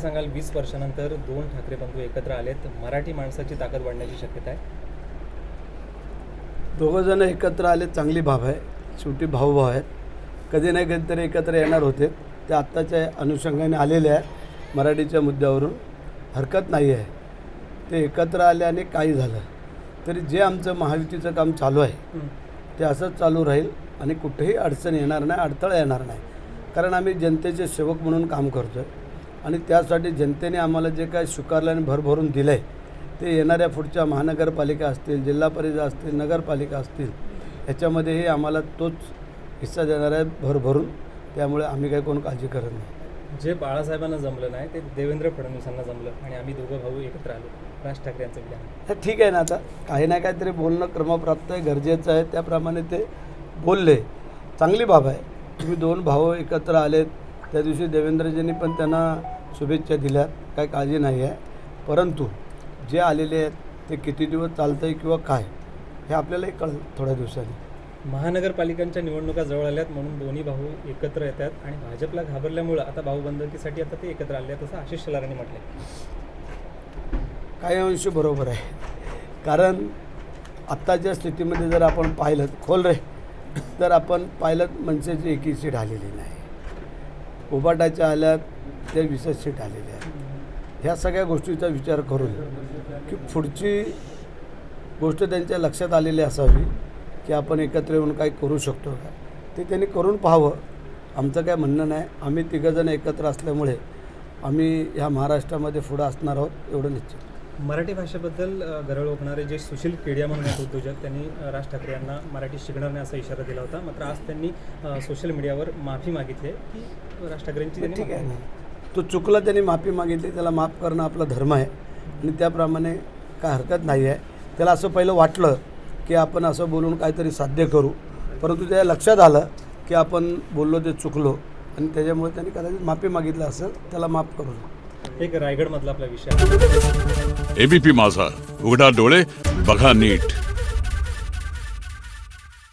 सांगाल वीस वर्षानंतर दोन ठाकरे बंधू एकत्र आलेत. मराठी माणसाची ताकद वाढण्याची शक्यता आहे? दोघं जण एकत्र आले चांगली भाव आहे. शेवटी भाऊभाव आहेत. कधी नाही कधीतरी एकत्र येणार होते. ते आत्ताच्या अनुषंगाने आलेले आहे मराठीच्या मुद्द्यावरून. हरकत नाही आहे. ते एकत्र आले आणि काही झालं. तरी जे आमचं महायुतीचं काम चालू आहे ते असंच चालू राहील आणि कुठेही अडचण येणार नाही अडथळा येणार नाही. कारण आम्ही जनतेचे सेवक म्हणून काम करतो आहे आणि त्यासाठी जनतेने आम्हाला जे काय स्वीकारलं आणि भरभरून दिलं आहे ते येणाऱ्या पुढच्या महानगरपालिका असतील जिल्हा परिषद असतील नगरपालिका असतील ह्याच्यामध्येही आम्हाला तोच हिस्सा देणार आहे भरभरून त्यामुळे आम्ही काही कोण काळजी करत नाही. जे बाळासाहेबांना जमलं नाही ते देवेंद्र फडणवीसांना जमलं आणि आम्ही दोघं भाऊ एकत्र आलो. राज ठाकरे यांचं विधान. ठीक आहे ना आता. काही ना काहीतरी बोलणं क्रमप्राप्त आहे गरजेचं आहे. त्याप्रमाणे ते बोलले. चांगली बाब आहे. तुम्ही दोन भाऊ एकत्र आलेत. त्या दिवशी देवेंद्रजींनी पण त्यांना शुभेच्छा दिल्यात काही काळजी नाही आहे. परंतु जे आलेले आहेत ते किती दिवस चालतं आहे किंवा काय हे आपल्यालाही कळेल थोड्या दिवसांनी. महानगरपालिकांच्या निवडणुका जवळ आल्यात म्हणून दोन्ही भाऊ एकत्र येतात आणि भाजपला घाबरल्यामुळं आता भाऊबंदकीसाठी आता ते एकत्र आले आहेत असं आशिष शेलारांनी म्हटलं काही अंश बरोबर आहे. कारण आत्ताच्या स्थितीमध्ये जर आपण पाहिलं खोल रे तर आपण पाहिलं मनसेची एकही सीट आलेली नाही. उबाटाच्या आल्यात त्या विशेष सीट आलेल्या आहेत. ह्या सगळ्या गोष्टीचा विचार करून की पुढची गोष्ट त्यांच्या लक्षात आलेली असावी की आपण एकत्र येऊन काही करू शकतो का? ते त्यांनी करून पाहावं. आमचं काय म्हणणं नाही. आम्ही तिघंजण एकत्र असल्यामुळे आम्ही ह्या महाराष्ट्रामध्ये पुढं असणार आहोत एवढं निश्चित. मराठी भाषेबद्दल गरळ ओकणारे जे सुशील केडिया म्हणून उद्योजक त्यांनी राज ठाकरे यांना मराठी शिकणार नाही असा इशारा दिला होता. मात्र आज त्यांनी सोशल मीडियावर माफी मागितली की राज ठाकरेंची त्यांनी ठीक आहे. तो चुकला त्यांनी माफी मागितली. त्याला माफ करणं आपला धर्म आहे. आणि त्याप्रमाणे काय हरकत नाही आहे. त्याला असं पहिलं वाटलं की आपण असं बोलून काहीतरी साध्य करू. परंतु त्याच्या लक्षात आलं की आपण बोललो ते चुकलो. आणि त्याच्यामुळे त्यांनी कदाचित माफी मागितलं असेल त्याला माफ करू. एक रायगडमधला आपला विषय एबीपी माझा. उघडा डोळे बघा नीट.